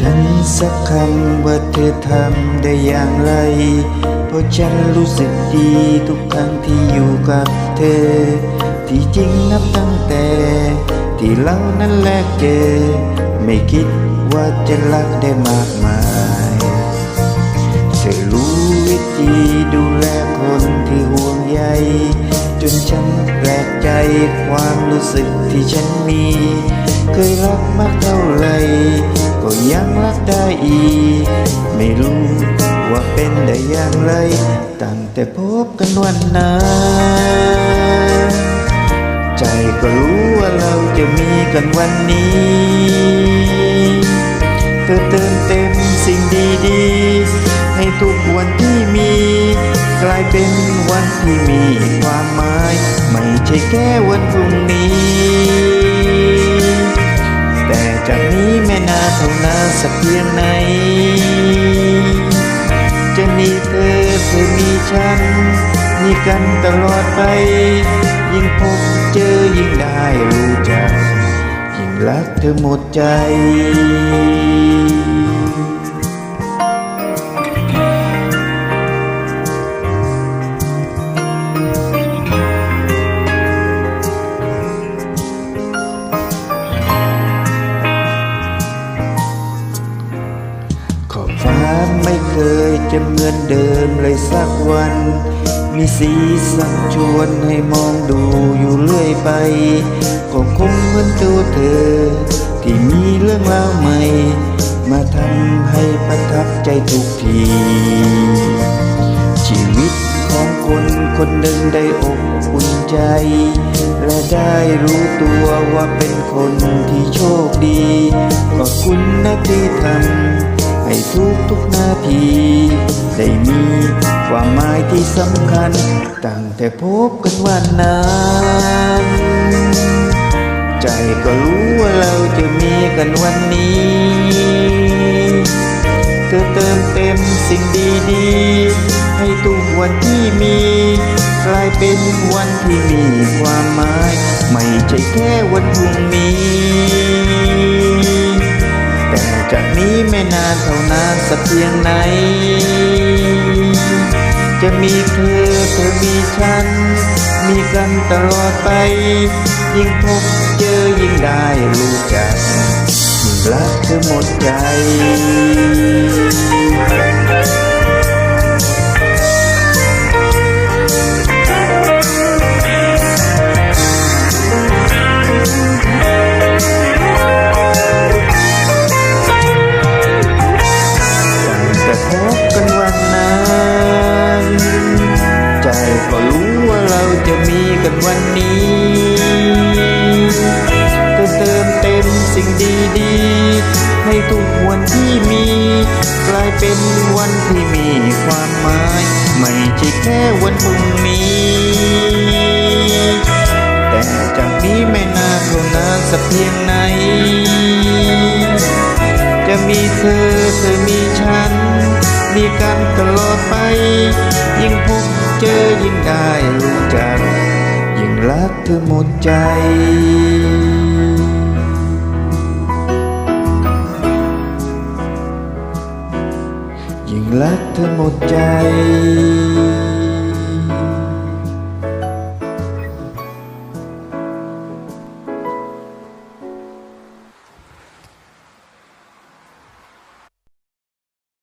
ฉันสักคำว่าเธอทำได้อย่างไร เพราะฉันรู้สึกดีทุกครั้งที่อยู่กับเธอ ที่จริงนับตั้งแต่ ที่เรานั้นแลกเจอ ไม่คิดว่าจะรักได้มากมาย เธอรู้วิธีดูแลคนที่ห่วงใย จนฉันแปลกใจความรู้สึกที่ฉันมี เคยรักมากเท่าไหรก็ยังรักได้อีก ไม่รู้ว่าเป็นได้อย่างไร ตั้งแต่พบกันวันนั้นใจก็รู้ว่าเราจะมีกันวันนี้ เธอเติมเต็มสิ่งดีๆ ให้ทุกวันที่มี กลายเป็นวันที่มีความหมาย ไม่ใช่แค่วันพรุ่งนี้ จากนี้แม่นาเท่านาสักเพียงไหน จะมีเธอเธอมีฉัน มีกันตลอดไป ยิ่งพบเจอยิ่งได้รู้จัก ยิ่งรักเธอหมดใจ ไม่เคยจะเหมือนเดิมเลยสักวัน มีสีสันชวนให้มองดูอยู่เรื่อยไป ก็คงเหมือนตัวเธอ ที่มีเรื่องราวใหม่ มาทำให้ประทับใจทุกที ชีวิตของคนคนหนึ่งได้อบอุ่นใจ และได้รู้ตัวว่าเป็นคนที่โชคดีขอบคุณนะที่ทำ ให้ทุกทุกๆนาที ได้มีความหมายที่สำคัญ ตั้งแต่พบกันวันนั้นใจก็รู้ว่าเราจะมีกันวันนี้ เธอเติมเต็มสิ่งดีๆ ให้ทุกวันที่มีกลายเป็นวันที่มีความหมาย ไม่ใช่แค่วันพรุ่งนี้ จากนี้ไม่นานเท่านานสักเพียงไหน จะมีเธอเธอมีฉัน มีกันตลอดไป ยิ่งพบเจอยิ่งได้รู้จักยิ่งรักเธอหมดใจ ดี ให้ทุกวันที่มี กลายเป็นวันที่มีความหมาย ไม่ใช่แค่วันพรุ่งนี้ แต่จากนี้ไม่นานเท่านานสักเพียงไหน จะมีเธอเธอมีฉัน มีกันตลอดไป ยิ่งพบเจอยิ่งได้รู้จักยิ่งรักเธอหมดใจ ยิ่งรักเธอหมดใจ